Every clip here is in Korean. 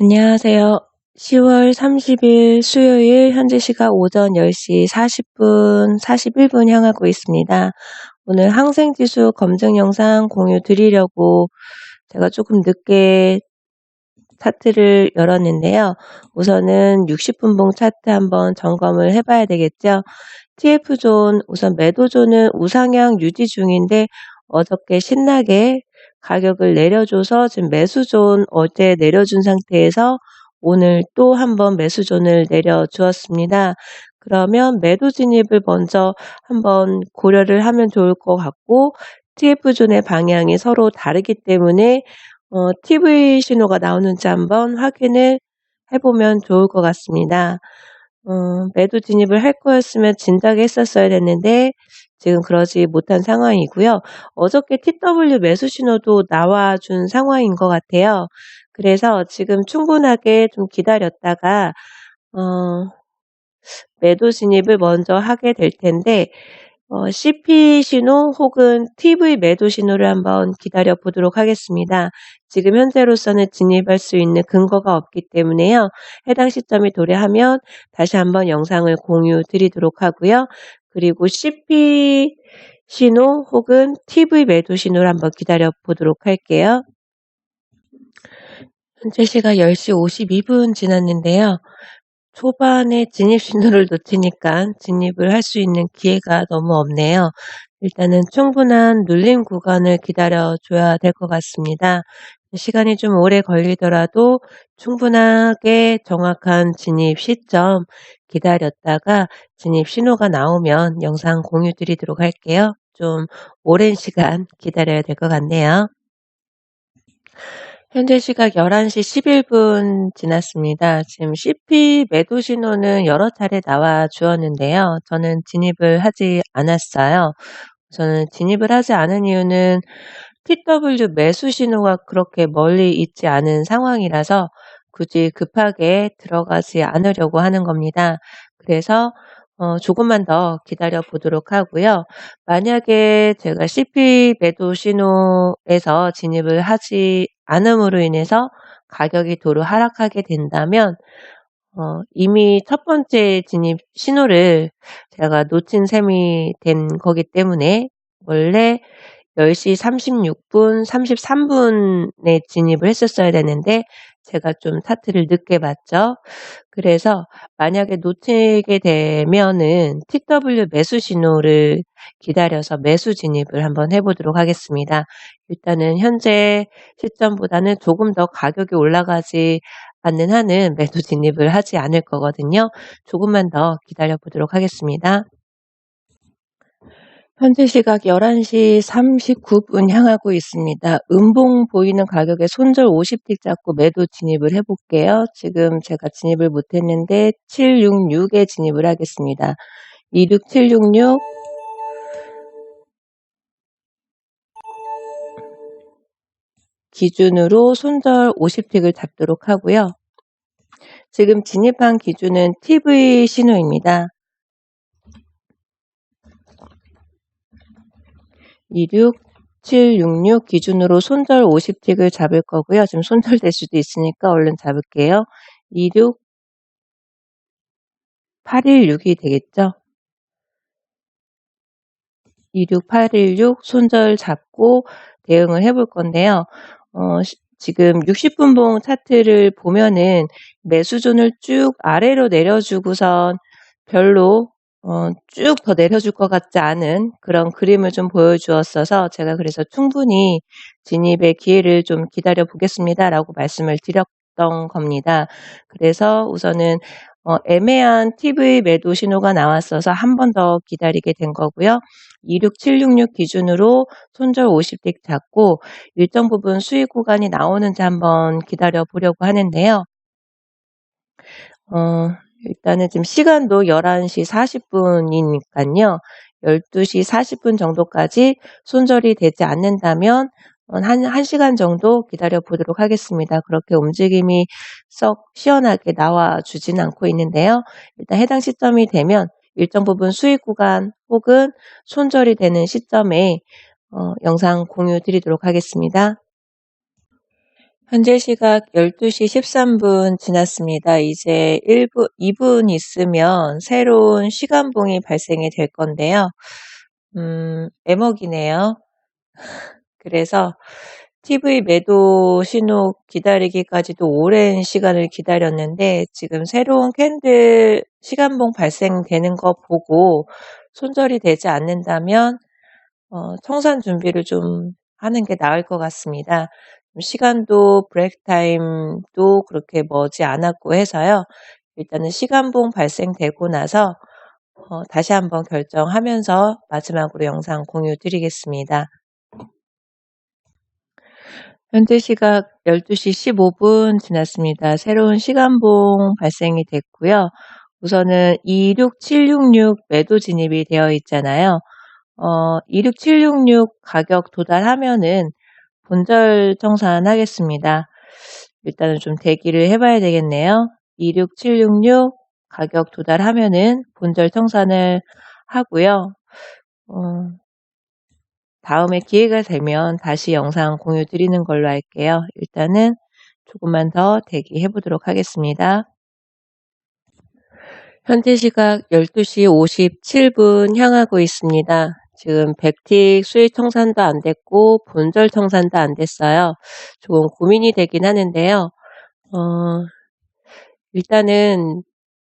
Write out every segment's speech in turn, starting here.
안녕하세요. 10월 30일 수요일 현재 시각 오전 10시 40분 41분 향하고 있습니다. 오늘 항생지수 검증 영상 공유 드리려고 제가 조금 늦게 차트를 열었는데요. 우선은 60분봉 차트 한번 점검을 해봐야 되겠죠. TF존 우선 매도존은 우상향 유지 중인데 어저께 신나게 가격을 내려줘서 지금 매수존 어제 내려준 상태에서 오늘 또 한번 매수존을 내려주었습니다. 그러면 매도 진입을 먼저 한번 고려를 하면 좋을 것 같고 TF존의 방향이 서로 다르기 때문에 어, TV 신호가 나오는지 한번 확인을 해보면 좋을 것 같습니다. 어, 매도 진입을 할 거였으면 진작에 했었어야 됐는데 지금 그러지 못한 상황이고요. 어저께 TW 매수 신호도 나와준 상황인 것 같아요. 그래서 지금 충분하게 좀 기다렸다가 어, 매도 진입을 먼저 하게 될 텐데 어, CP 신호 혹은 TV 매도 신호를 한번 기다려 보도록 하겠습니다. 지금 현재로서는 진입할 수 있는 근거가 없기 때문에요. 해당 시점이 도래하면 다시 한번 영상을 공유 드리도록 하고요. 그리고 CP 신호 혹은 TV 매도 신호를 한번 기다려 보도록 할게요. 현재 시각 10시 52분 지났는데요. 초반에 진입 신호를 놓치니까 진입을 할 수 있는 기회가 너무 없네요. 일단은 충분한 눌림 구간을 기다려 줘야 될 것 같습니다. 시간이 좀 오래 걸리더라도 충분하게 정확한 진입 시점 기다렸다가 진입 신호가 나오면 영상 공유 드리도록 할게요. 좀 오랜 시간 기다려야 될 것 같네요. 현재 시각 11시 11분 지났습니다. 지금 CP 매도 신호는 여러 차례 나와 주었는데요. 저는 진입을 하지 않았어요. 저는 진입을 하지 않은 이유는 TW 매수 신호가 그렇게 멀리 있지 않은 상황이라서 굳이 급하게 들어가지 않으려고 하는 겁니다. 그래서 어, 조금만 더 기다려 보도록 하고요. 만약에 제가 CP 매도 신호에서 진입을 하지 않음으로 인해서 가격이 도로 하락하게 된다면 어, 이미 첫 번째 진입 신호를 제가 놓친 셈이 된 거기 때문에 원래 10시 36분, 33분에 진입을 했었어야 되는데 제가 좀 차트를 늦게 봤죠. 그래서 만약에 놓치게 되면은 TW 매수 신호를 기다려서 매수 진입을 한번 해보도록 하겠습니다. 일단은 현재 시점보다는 조금 더 가격이 올라가지 않는 한은 매도 진입을 하지 않을 거거든요. 조금만 더 기다려 보도록 하겠습니다. 현재 시각 11시 39분 향하고 있습니다. 음봉 보이는 가격에 손절 50틱 잡고 매도 진입을 해볼게요. 지금 제가 진입을 못했는데 766에 진입을 하겠습니다. 26766 기준으로 손절 50틱을 잡도록 하고요. 지금 진입한 기준은 TV 신호입니다. 26766 기준으로 손절 50틱을 잡을 거고요. 지금 손절될 수도 있으니까 얼른 잡을게요. 26816이 되겠죠. 26816 손절 잡고 대응을 해볼 건데요. 어, 지금 60분 봉 차트를 보면은 매수존을 쭉 아래로 내려주고선 별로 어, 쭉 더 내려줄 것 같지 않은 그런 그림을 좀 보여주었어서 제가 그래서 충분히 진입의 기회를 좀 기다려 보겠습니다. 라고 말씀을 드렸던 겁니다. 그래서 우선은 어, 애매한 TV 매도 신호가 나왔어서 한 번 더 기다리게 된 거고요. 26766 기준으로 손절 50틱 잡고 일정 부분 수익 구간이 나오는지 한번 기다려 보려고 하는데요. 어, 일단은 지금 시간도 11시 40분이니까요. 12시 40분 정도까지 손절이 되지 않는다면 한, 1시간 정도 기다려 보도록 하겠습니다. 그렇게 움직임이 썩 시원하게 나와 주진 않고 있는데요. 일단 해당 시점이 되면 일정 부분 수익 구간 혹은 손절이 되는 시점에 어, 영상 공유 드리도록 하겠습니다. 현재 시각 12시 13분 지났습니다. 이제 1분, 2분 있으면 새로운 시간봉이 발생이 될 건데요. 음, 애먹이네요. 그래서 TV 매도 신호 기다리기까지도 오랜 시간을 기다렸는데 지금 새로운 캔들 시간봉 발생되는 거 보고 손절이 되지 않는다면 어, 청산 준비를 좀 하는 게 나을 것 같습니다. 시간도 브레이크 타임도 그렇게 머지 않았고 해서요. 일단은 시간봉 발생되고 나서 어, 다시 한번 결정하면서 마지막으로 영상 공유 드리겠습니다. 현재 시각 12시 15분 지났습니다. 새로운 시간봉 발생이 됐고요. 우선은 26766 매도 진입이 되어 있잖아요. 어, 26766 가격 도달하면은 본절 청산하겠습니다. 일단은 좀 대기를 해봐야 되겠네요. 26766 가격 도달하면은 본절 청산을 하고요. 어, 다음에 기회가 되면 다시 영상 공유 드리는 걸로 할게요. 일단은 조금만 더 대기해 보도록 하겠습니다. 현재 시각 12시 57분 향하고 있습니다. 지금 백틱 수익 청산도 안 됐고 본절 청산도 안 됐어요. 조금 고민이 되긴 하는데요. 어, 일단은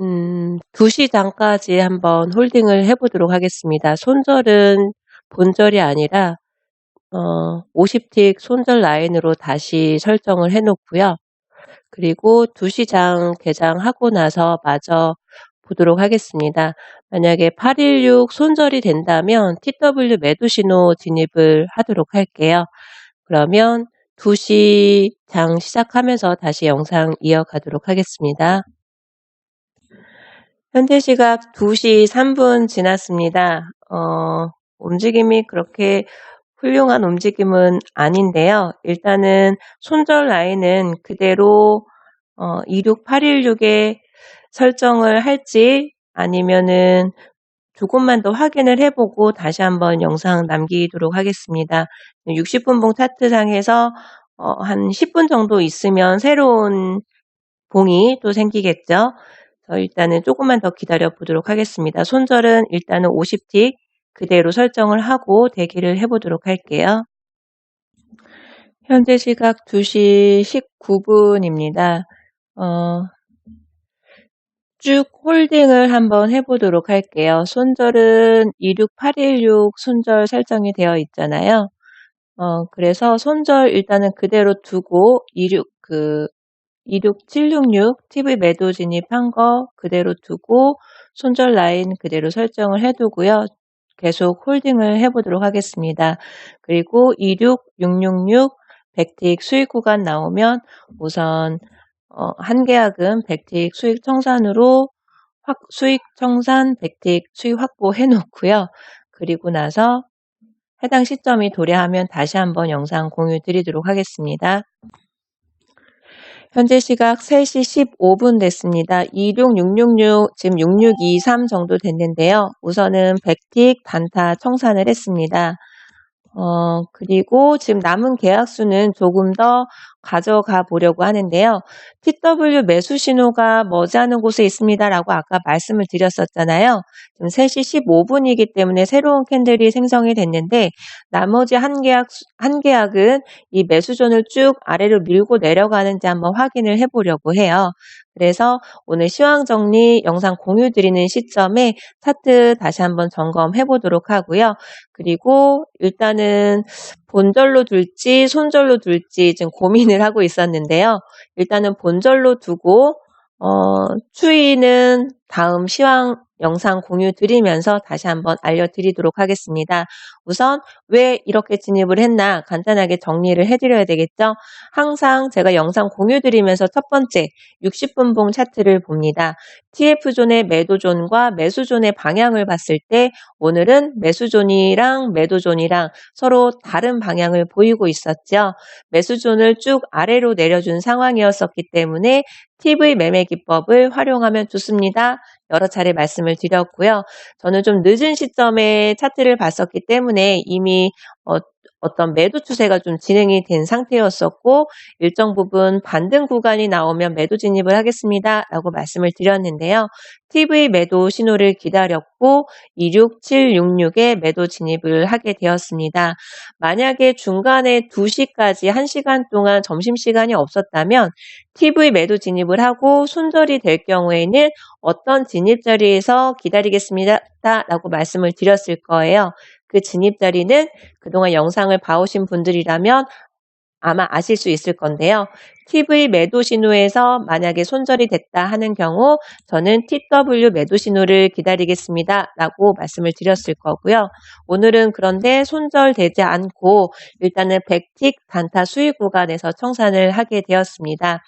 음, 2시 장까지 한번 홀딩을 해보도록 하겠습니다. 손절은 본절이 아니라 어, 50틱 손절 라인으로 다시 설정을 해놓고요. 그리고 2시장 개장하고 나서 마저 보도록 하겠습니다. 만약에 816 손절이 된다면 TW 매도 신호 진입을 하도록 할게요. 그러면 2시 장 시작하면서 다시 영상 이어가도록 하겠습니다. 현재 시각 2시 3분 지났습니다. 어, 움직임이 그렇게 훌륭한 움직임은 아닌데요. 일단은 손절 라인은 그대로 어, 26816에 설정을 할지 아니면은 조금만 더 확인을 해보고 다시 한번 영상 남기도록 하겠습니다. 60분 봉 차트상에서 어, 한 10분 정도 있으면 새로운 봉이 또 생기겠죠. 저 일단은 조금만 더 기다려 보도록 하겠습니다. 손절은 일단은 50틱 그대로 설정을 하고 대기를 해보도록 할게요. 현재 시각 2시 19분입니다. 어, 쭉 홀딩을 한번 해 보도록 할게요. 손절은 26816 손절 설정이 되어 있잖아요. 어, 그래서 손절 일단은 그대로 두고 26, 그, 26766 TV 매도 진입한 거 그대로 두고 손절 라인 그대로 설정을 해 두고요. 계속 홀딩을 해 보도록 하겠습니다. 그리고 26666 백틱 수익 구간 나오면 우선 어, 한계약은 백틱 수익 청산으로 확, 수익 청산 백틱 수익 확보해 놓고요. 그리고 나서 해당 시점이 도래하면 다시 한번 영상 공유 드리도록 하겠습니다. 현재 시각 3시 15분 됐습니다. 26666, 지금 6623 정도 됐는데요. 우선은 백틱 단타 청산을 했습니다. 어, 그리고 지금 남은 계약수는 조금 더 가져가 보려고 하는데요. TW 매수 신호가 머지않은 곳에 있습니다라고 아까 말씀을 드렸었잖아요. 지금 3시 15분이기 때문에 새로운 캔들이 생성이 됐는데 나머지 한 계약 한 계약은 이 매수존을 쭉 아래로 밀고 내려가는지 한번 확인을 해보려고 해요. 그래서 오늘 시황 정리 영상 공유 드리는 시점에 차트 다시 한번 점검해 보도록 하고요. 그리고 일단은 본절로 둘지 손절로 둘지 지금 고민을 하고 있었는데요. 일단은 본절로 두고 어, 추이는 다음 시황 영상 공유 드리면서 다시 한번 알려드리도록 하겠습니다. 우선 왜 이렇게 진입을 했나 간단하게 정리를 해드려야 되겠죠. 항상 제가 영상 공유 드리면서 첫 번째 60분봉 차트를 봅니다. TF존의 매도존과 매수존의 방향을 봤을 때 오늘은 매수존이랑 매도존이랑 서로 다른 방향을 보이고 있었죠. 매수존을 쭉 아래로 내려준 상황이었었기 때문에 TV 매매 기법을 활용하면 좋습니다. 여러 차례 말씀을 드렸고요. 저는 좀 늦은 시점에 차트를 봤었기 때문에 이미 어, 어떤 매도 추세가 좀 진행이 된 상태였었고 일정 부분 반등 구간이 나오면 매도 진입을 하겠습니다. 라고 말씀을 드렸는데요. TV 매도 신호를 기다렸고 26766에 매도 진입을 하게 되었습니다. 만약에 중간에 2시까지 1시간 동안 점심시간이 없었다면 TV 매도 진입을 하고 손절이 될 경우에는 어떤 진입 자리에서 기다리겠습니다. 라고 말씀을 드렸을 거예요. 그 진입 자리는 그동안 영상을 봐오신 분들이라면 아마 아실 수 있을 건데요. TV 매도 신호에서 만약에 손절이 됐다 하는 경우 저는 TW 매도 신호를 기다리겠습니다. 라고 말씀을 드렸을 거고요. 오늘은 그런데 손절되지 않고 일단은 100틱 단타 수익 구간에서 청산을 하게 되었습니다.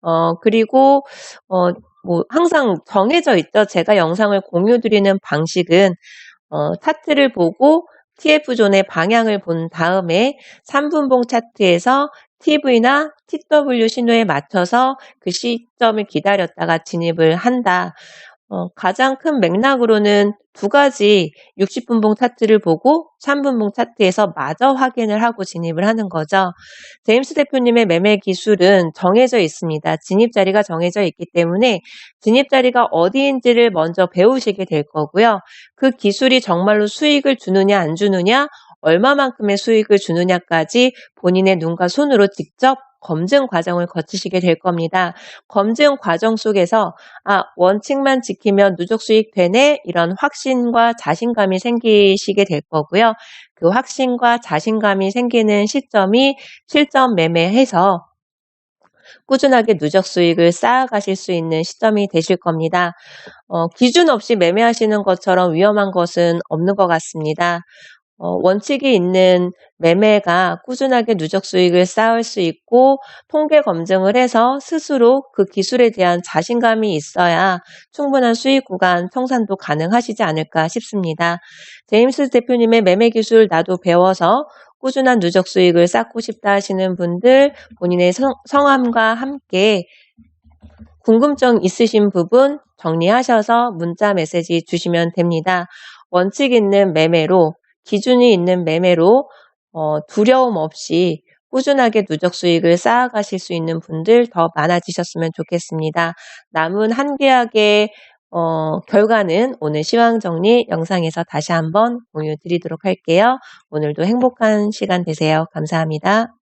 어, 그리고, 어, 뭐, 항상 정해져 있죠. 제가 영상을 공유 드리는 방식은, 어, 차트를 보고 TF존의 방향을 본 다음에 3분봉 차트에서 TV나 TW 신호에 맞춰서 그 시점을 기다렸다가 진입을 한다. 어, 가장 큰 맥락으로는 두 가지 60분봉 차트를 보고 3분봉 차트에서 마저 확인을 하고 진입을 하는 거죠. 제임스 대표님의 매매 기술은 정해져 있습니다. 진입 자리가 정해져 있기 때문에 진입 자리가 어디인지를 먼저 배우시게 될 거고요. 그 기술이 정말로 수익을 주느냐 안 주느냐 얼마만큼의 수익을 주느냐까지 본인의 눈과 손으로 직접 검증 과정을 거치시게 될 겁니다. 검증 과정 속에서 아 원칙만 지키면 누적 수익 되네 이런 확신과 자신감이 생기시게 될 거고요. 그 확신과 자신감이 생기는 시점이 실전 매매해서 꾸준하게 누적 수익을 쌓아가실 수 있는 시점이 되실 겁니다. 어, 기준 없이 매매하시는 것처럼 위험한 것은 없는 것 같습니다. 어, 원칙이 있는 매매가 꾸준하게 누적 수익을 쌓을 수 있고 통계 검증을 해서 스스로 그 기술에 대한 자신감이 있어야 충분한 수익 구간 청산도 가능하시지 않을까 싶습니다. 제임스 대표님의 매매 기술 나도 배워서 꾸준한 누적 수익을 쌓고 싶다 하시는 분들 본인의 성, 성함과 함께 궁금증 있으신 부분 정리하셔서 문자 메시지 주시면 됩니다. 원칙 있는 매매로 기준이 있는 매매로 어, 두려움 없이 꾸준하게 누적 수익을 쌓아가실 수 있는 분들 더 많아지셨으면 좋겠습니다. 남은 한 계약의 어, 결과는 오늘 시황 정리 영상에서 다시 한번 공유 드리도록 할게요. 오늘도 행복한 시간 되세요. 감사합니다.